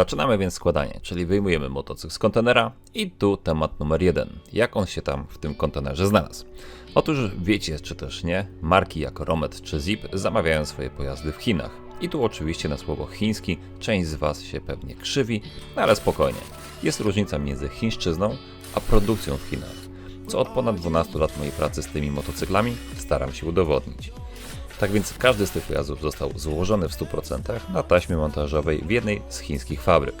Zaczynamy więc składanie, czyli wyjmujemy motocykl z kontenera i tu temat numer jeden. Jak on się tam w tym kontenerze znalazł? Otóż wiecie czy też nie, marki jak Romet czy Zip zamawiają swoje pojazdy w Chinach. I tu oczywiście na słowo chiński część z Was się pewnie krzywi, no ale spokojnie. Jest różnica między chińszczyzną a produkcją w Chinach. Co od ponad 12 lat mojej pracy z tymi motocyklami staram się udowodnić. Tak więc każdy z tych pojazdów został złożony w 100% na taśmie montażowej w jednej z chińskich fabryk.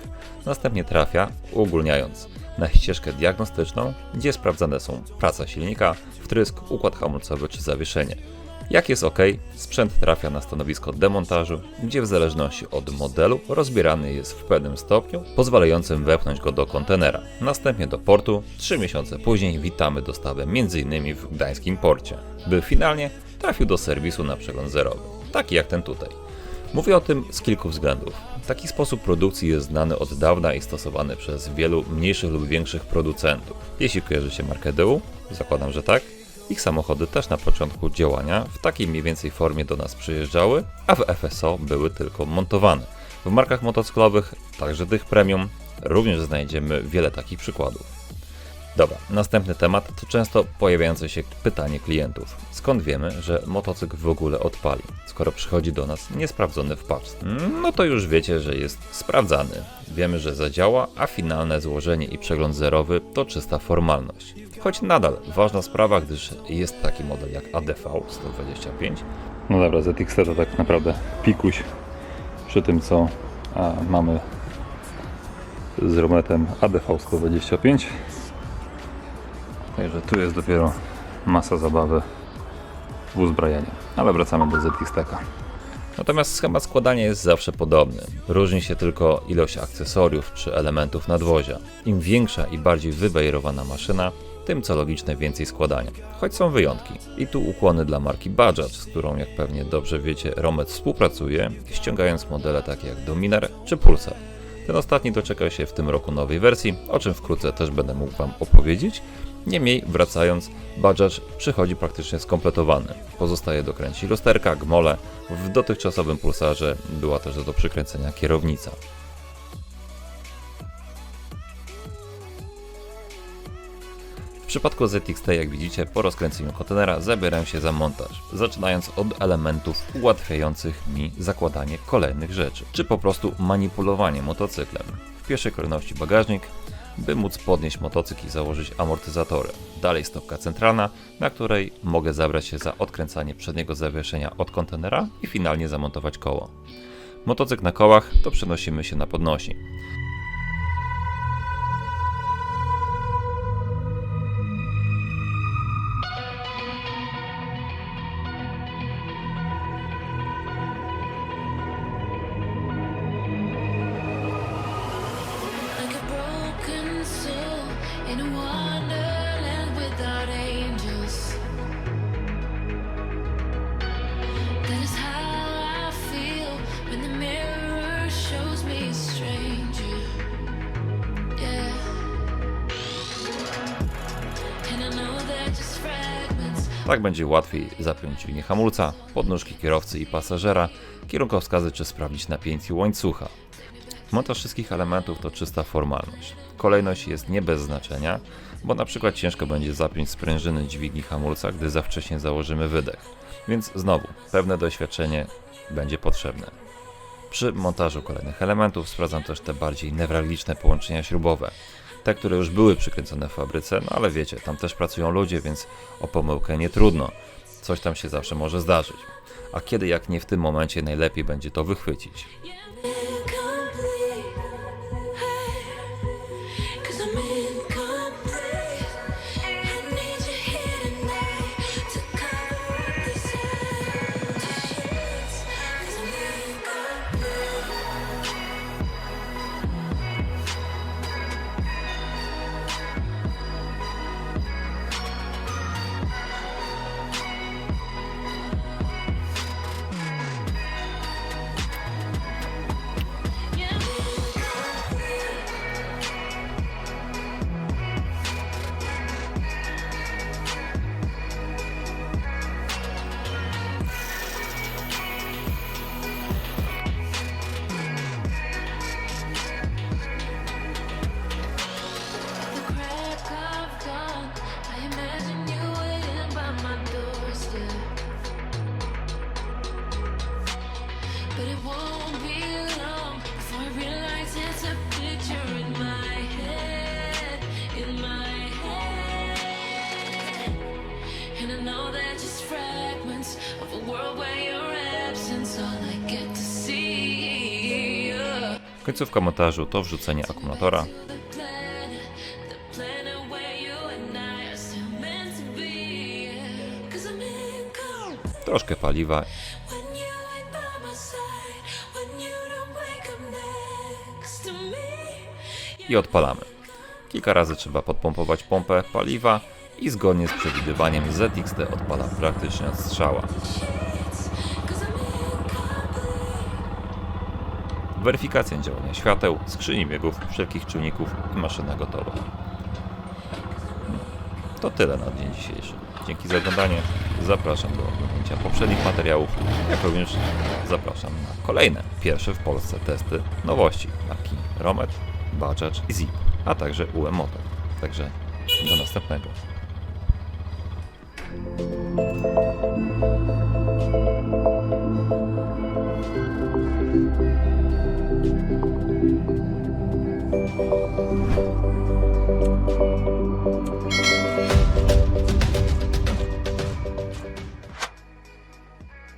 Następnie trafia, uogólniając, na ścieżkę diagnostyczną, gdzie sprawdzane są praca silnika, wtrysk, układ hamulcowy czy zawieszenie. Jak jest ok, sprzęt trafia na stanowisko demontażu, gdzie w zależności od modelu rozbierany jest w pewnym stopniu, pozwalającym wepchnąć go do kontenera. Następnie do portu, 3 miesiące później witamy dostawę m.in. w gdańskim porcie, by finalnie trafił do serwisu na przegląd zerowy, taki jak ten tutaj. Mówię o tym z kilku względów. Taki sposób produkcji jest znany od dawna i stosowany przez wielu mniejszych lub większych producentów. Jeśli kojarzycie markę DU, zakładam, że tak, ich samochody też na początku działania w takiej mniej więcej formie do nas przyjeżdżały, a w FSO były tylko montowane. W markach motocyklowych, także tych premium, również znajdziemy wiele takich przykładów. Dobra, następny temat to często pojawiające się pytanie klientów. Skąd wiemy, że motocykl w ogóle odpali, skoro przychodzi do nas niesprawdzony w paczce? No to już wiecie, że jest sprawdzany. Wiemy, że zadziała, a finalne złożenie i przegląd zerowy to czysta formalność. Choć nadal ważna sprawa, gdyż jest taki model jak ADV 125. No dobra, ZX to tak naprawdę pikuś przy tym co mamy z Rometem ADV 125. Także tu jest dopiero masa zabawy w uzbrojeniu. Ale wracamy do ZX Teka. Natomiast schemat składania jest zawsze podobny. Różni się tylko ilość akcesoriów czy elementów nadwozia. Im większa i bardziej wybajerowana maszyna, tym co logiczne więcej składania. Choć są wyjątki. I tu ukłony dla marki Bajaj, z którą jak pewnie dobrze wiecie Romet współpracuje, ściągając modele takie jak Dominar czy Pulsar. Ten ostatni doczekał się w tym roku nowej wersji, o czym wkrótce też będę mógł Wam opowiedzieć. Niemniej, wracając, Bajaj przychodzi praktycznie skompletowany. Pozostaje dokręcić lusterka, gmole. W dotychczasowym pulsarze była też do przykręcenia kierownica. W przypadku ZXT, jak widzicie, po rozkręceniu kontenera zabieram się za montaż, zaczynając od elementów ułatwiających mi zakładanie kolejnych rzeczy, czy po prostu manipulowanie motocyklem. W pierwszej kolejności bagażnik, by móc podnieść motocykl i założyć amortyzatory. Dalej stopka centralna, na której mogę zabrać się za odkręcanie przedniego zawieszenia od kontenera i finalnie zamontować koło. Motocykl na kołach to przenosimy się na podnośnik. Tak będzie łatwiej zapiąć dźwignię hamulca, podnóżki kierowcy i pasażera, kierunkowskazy czy sprawdzić napięcie łańcucha. Montaż wszystkich elementów to czysta formalność. Kolejność jest nie bez znaczenia, bo na przykład ciężko będzie zapiąć sprężyny dźwigni hamulca, gdy za wcześnie założymy wydech. Więc znowu, pewne doświadczenie będzie potrzebne. Przy montażu kolejnych elementów sprawdzam też te bardziej newralgiczne połączenia śrubowe. Te, które już były przykręcone w fabryce, no ale wiecie, tam też pracują ludzie, więc o pomyłkę nie trudno. Coś tam się zawsze może zdarzyć. A kiedy jak nie w tym momencie najlepiej będzie to wychwycić? Końcówka montażu to wrzucenie akumulatora. Troszkę paliwa. I odpalamy. Kilka razy trzeba podpompować pompę paliwa i zgodnie z przewidywaniem ZXT odpala praktycznie od strzała. Weryfikacja działania świateł, skrzyni biegów, wszelkich czujników i maszyna gotowa. To tyle na dzień dzisiejszy. Dzięki za oglądanie. Zapraszam do oglądnięcia poprzednich materiałów, jak również zapraszam na kolejne, pierwsze w Polsce testy nowości marki Romet, Bajaj i Zip, a także UM Motor. Także do następnego.